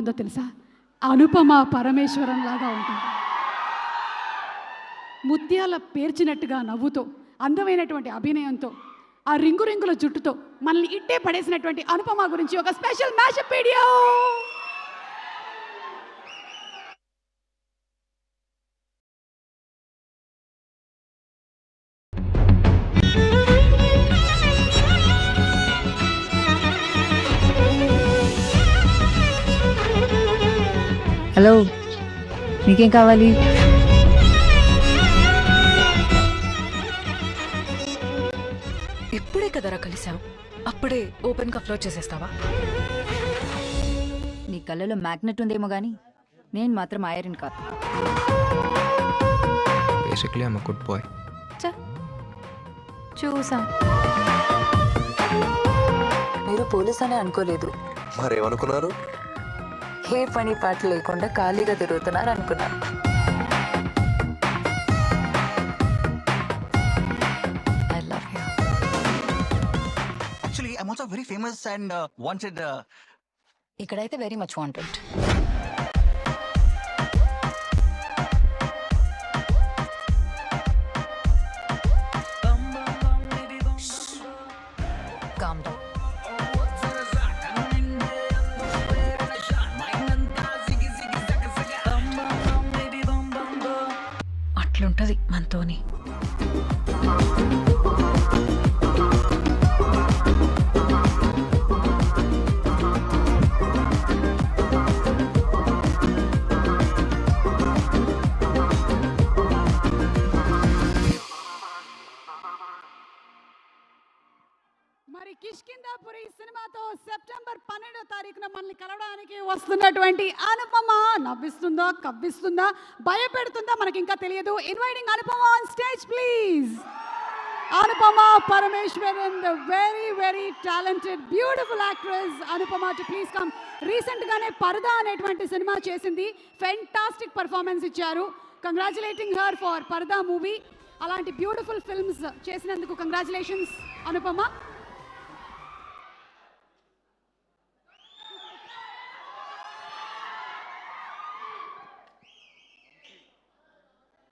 ఉందో తెలుసా? అనుపమ పరమేశ్వరం లాగా ఉంటుంది. ముత్యాల పేర్చినట్టుగా నవ్వుతో అందమైనటువంటి అభినయంతో ఆ రింగు రింగుల జుట్టుతో మనల్ని ఇట్టే పడేసినటువంటి అనుపమ గురించి ఒక స్పెషల్ మ్యాచ్ వీడియో! హలో మీకేం కావాలి? ఇప్పుడే కదరా కలిసాం. అప్పుడే ఓపెన్గా ఫ్లోట్ చేసేస్తావా? నీ కళ్ళలో మ్యాగ్నెట్ ఉందేమో కానీ నేను మాత్రం ఐరన్ కాదు. బేసిక్లీ ఐమ్ గుడ్ బాయ్ చ చూసా. మీరు పోలీస్ అని అనుకోలేదు. మరేమనుకున్నారు? ఏ పని పాట లేకుండా ఖాళీగా తిరుగుతున్నారు అనుకున్నాను ఐ uh, wanted. Uh, ఇక్కడైతే వెరీ మచ్ వాంటెడ్ మరి కిష్కిందాపురి సినిమాతో సెప్టెంబర్ పన్నెండో తారీఖున మనల్ని కలవడానికి వస్తున్నటువంటి అనుపమ నవ్విస్తుందా కవ్విస్తుందా భయపెడుతుందా మనకి ఇంకా తెలియదు. Inviting Anupama on stage please Anupama Parameswaran the very very talented beautiful actress Anupama to please come రీసెంట్గానే పరదా అనేటువంటి సినిమా చేసింది. ఫెంటాస్టిక్ పర్ఫార్మెన్స్ ఇచ్చారు. Congratulating her for Paradha movie అలాంటి బ్యూటిఫుల్ ఫిల్మ్స్ చేసినందుకు కంగ్రాచులేషన్స్ అనుపమ.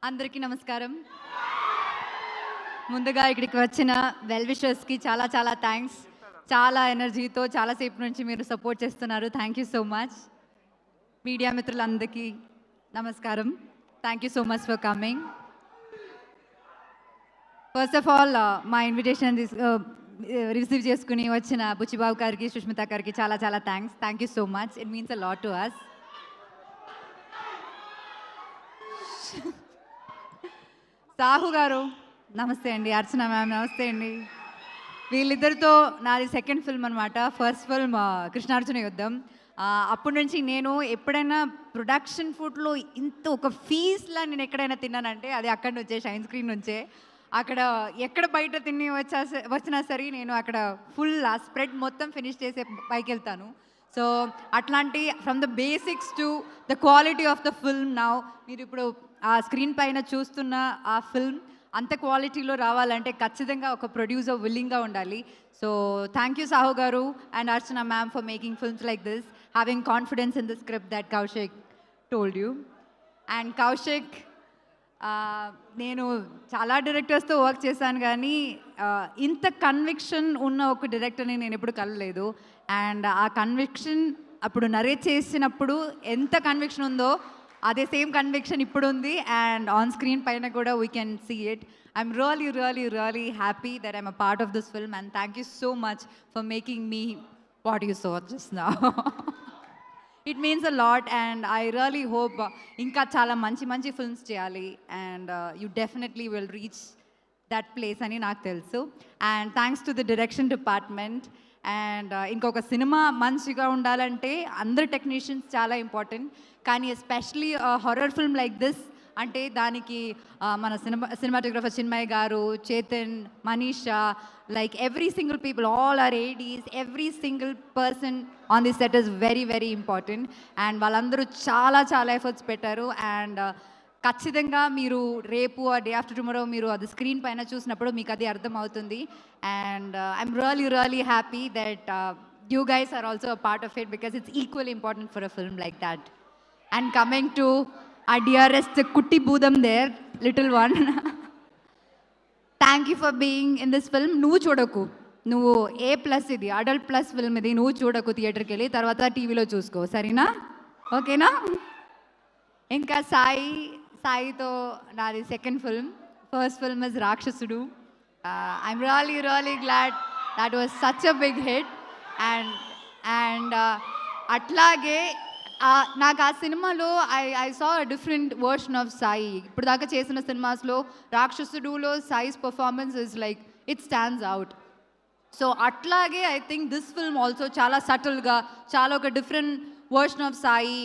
అందరికీ నమస్కారం. ముందుగా ఇక్కడికి వచ్చిన వెల్ విషర్స్కి చాలా చాలా థ్యాంక్స్ చాలా ఎనర్జీతో చాలాసేపు నుంచి మీరు సపోర్ట్ చేస్తున్నారు. Thank you so much media మిత్రులందరికీ నమస్కారం. Thank you so much for coming first of all మా ఇన్విటేషన్ రిసీవ్ uh, చేసుకుని వచ్చిన బుచ్చిబాబు గారికి సుష్మిత గారికి చాలా చాలా thanks thank you so much it means a lot to us Sahu గారు నమస్తే అండి అర్చన మ్యామ్ నమస్తే అండి. వీళ్ళిద్దరితో నాది సెకండ్ ఫిల్మ్ అనమాట ఫస్ట్ ఫిల్మ్ కృష్ణార్జున యుద్ధం. అప్పటి నుంచి నేను ఎప్పుడైనా ప్రొడక్షన్ ఫుడ్లో ఇంత ఒక ఫీజ్లా నేను ఎక్కడైనా తిన్నానంటే అది అక్కడి నుంచే షైన్ స్క్రీన్ నుంచే. అక్కడ ఎక్కడ బయట తిని వచ్చా వచ్చినా సరే నేను అక్కడ ఫుల్ ఆ స్ప్రెడ్ మొత్తం ఫినిష్ చేసే పైకి వెళ్తాను సో అట్లాంటి from the basics to the quality of the film నా మీరు ఇప్పుడు ఆ స్క్రీన్ పైన చూస్తున్న ఆ ఫిల్మ్ అంత క్వాలిటీలో రావాలంటే ఖచ్చితంగా ఒక ప్రొడ్యూసర్ విల్లింగ్గా ఉండాలి. సో థ్యాంక్ యూ సాహు గారు and Archana ma'am for making films like this having confidence in the script that Kaushik told you and Kaushik నేను చాలా డైరెక్టర్స్తో వర్క్ చేశాను కానీ ఇంత కన్విక్షన్ ఉన్న ఒక డైరెక్టర్ని నేను ఎప్పుడు కలలేదు అండ్ ఆ కన్విక్షన్ అప్పుడు నరేట్ చేసినప్పుడు ఎంత కన్విక్షన్ ఉందో అదే సేమ్ కన్విక్షన్ ఇప్పుడు ఉంది అండ్ ఆన్ స్క్రీన్ పైన కూడా we can see it I'm really really really happy that I'm a part of this film and thank you so much for making me what you so just నా it means a lot and I really hope ఇంకా చాలా మంచి మంచి films చేయాలి. And you definitely will reach that place అని నాకు తెలుసు. And thanks to the direction department and ఇంకొక సినిమా మంచిగా ఉండాలంటే అందరు టెక్నీషియన్స్ చాలా ఇంపార్టెంట్ కానీ especially horror film like this అంటే దానికి మన సినిమా సినిమాటోగ్రఫర్ చిన్మయ్ గారు Chetan Manisha like every single people all are ADs every single person on the set is very very important. And వాళ్ళందరూ చాలా చాలా ఎఫర్ట్స్ పెట్టారు. అండ్ ఖచ్చితంగా మీరు రేపు ఆ డే ఆఫ్టర్ టుమారో మీరు అది స్క్రీన్ పైన చూసినప్పుడు మీకు అది అర్థమవుతుంది. And I'm really really happy that you guys are also part of it because it's equal important for a film like that. And coming to our dearest Kutti Budam there, little one. Thank you for being in this film నువ్వు చూడకు నువ్వు A plus ఇది adult plus film ఇది నువ్వు చూడకు థియేటర్కి వెళ్ళి తర్వాత టీవీలో చూసుకో సరేనా ఓకేనా ఇంకా సాయి సాయితో నాది second film first film is Rakshasudu I'm really really glad that was such a big hit and and అట్లాగే నాకు ఆ సినిమాలో I I saw different version of Sai ఇప్పుడు దాకా చేసిన సినిమాస్లో రాక్షసుడులో Sai's performance is like it stands out so అట్లాగే I think this film also చాలా సటిల్గా చాలా ఒక డిఫరెంట్ వర్షన్ ఆఫ్ సాయి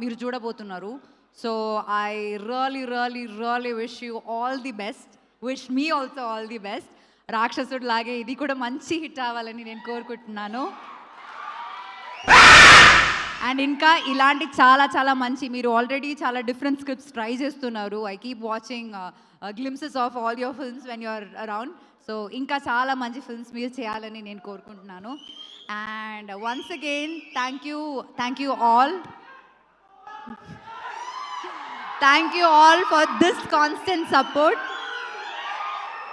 మీరు చూడబోతున్నారు. So I really really really wish you all the best wish me also all the best Rakshasudu లాగే ఇది కూడా మంచి హిట్ అవ్వాలని నేను కోరుకుంటున్నాను. అండ్ ఇంకా ఇలాంటి చాలా చాలా మంచి మీరు ఆల్రెడీ చాలా డిఫరెంట్ స్క్రిప్ట్స్ ట్రై చేస్తున్నారు. I keep watching glimpses of all your films when you're around so ఇంకా చాలా మంచి ఫిల్మ్స్ మీరు చేయాలని నేను కోరుకుంటున్నాను. And once again thank you thank you all thank you all for this constant support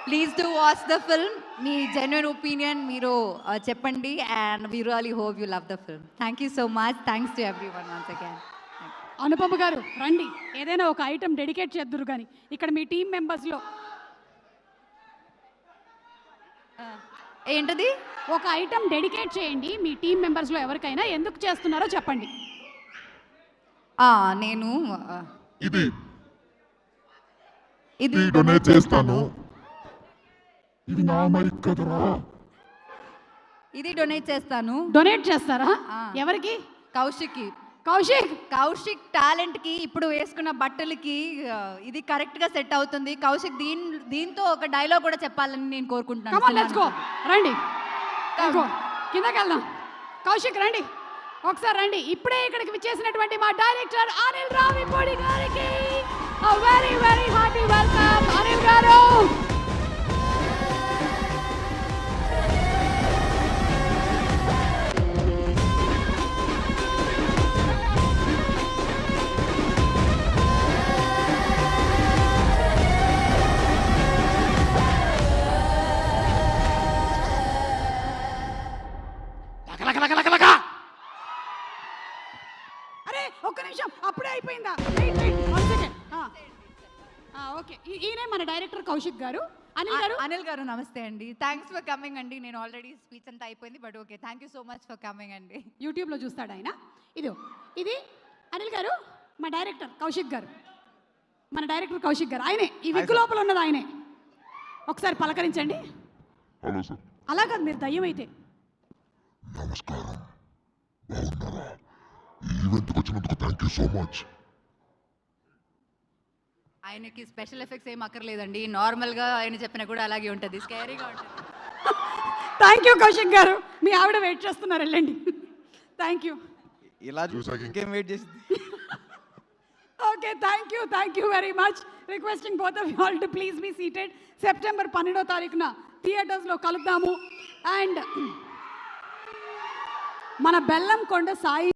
please do watch the film me genuine opinion మీరు uh, చెప్పండి and we really hope you love the film thank you so much thanks to everyone once again Anupama గారు రండి. ఏదైనా ఒక item dedicate చేద్దురు కానీ ఇక్కడ మీ team మెంబర్స్లో ఏంటది? ఒక ఐటమ్ డెడికేట్ చేయండి. మీ టీం మెంబర్స్లో ఎవరికైనా ఎందుకు చేస్తున్నారో చెప్పండి. ఆ, నేను uh, ఇది. ఇది డొనేట్ చేస్తాను. ఇది నా మైక్ కదరా? ఇది డొనేట్ చేస్తాను. డొనేట్ చేస్తారా? ఆ. ఎవరికి? కౌశిక్కి. కౌశిక్! కౌశిక్ టాలెంట్కి ఇప్పుడు వేసుకున్న బట్టలకి ఆ, ఇది కరెక్ట్గా సెట్ అవుతుంది. కౌశిక్ దీని దీంతో ఒక డైలాగ్ కూడా చెప్పాలని నేను కోరుకుంటున్నాను. కమాన్ లెట్స్ గో సినిమాకి. రండి. కిందకి వెళ్దాం. కౌశిక్ రండి. ఒకసారి రండి. ఇప్పుడే ఇక్కడికి విచ్చేసినటువంటి మా డైరెక్టర్ అనిల్ రావిపూడి గారికి. Very very hearty welcome Anil గారు. అయిపోయిందా? Wait wait one second okay. ఈయనే మన డైరెక్టర్ కౌశిక్ గారు. అనిల్ గారు? అనిల్ గారు నమస్తే అండి. థ్యాంక్స్ ఫర్ కమింగ్ అండి. నేను ఆల్రెడీ స్పీచ్ అంతా అయిపోయింది but okay thank you so much for coming అండి. యూట్యూబ్లో చూస్తాడు ఆయన. ఇదో ఇది అనిల్ గారు మా డైరెక్టర్ కౌశిక్ గారు. మన డైరెక్టర్ కౌశిక్ గారు. ఆయనే ఈ విగ్గు లోపల ఉన్నది ఆయనే. ఒకసారి పలకరించండి. హలో సార్ అలా కాదు మీరు దయ్యం అయితే నమస్కారం. బాగున్నారా? ఈవెంట్కి వచ్చినందుకు థ్యాంక్ యూ సో మచ్ ఆయనకి స్పెషల్ ఎఫెక్ట్స్ ఏం అక్కర్లేదండి. నార్మల్గా ఆయన చెప్పినా కూడా అలాగే ఉంటుంది. స్కేరీగా ఉంటుంది. థ్యాంక్ యూ కౌశిక్ గారు. మీ ఆవిడ వెయిట్ చేస్తున్నారు. వెళ్ళండి. థ్యాంక్ యూ ఇలా చూసాక ఇంకేం వెయిట్ చేసింది? Okay thank you thank you very much requesting both of all to please be seated September పన్నెండో తారీఖున థియేటర్స్లో కలుద్దాము. అండ్ మన బెల్లం కొండ సాయి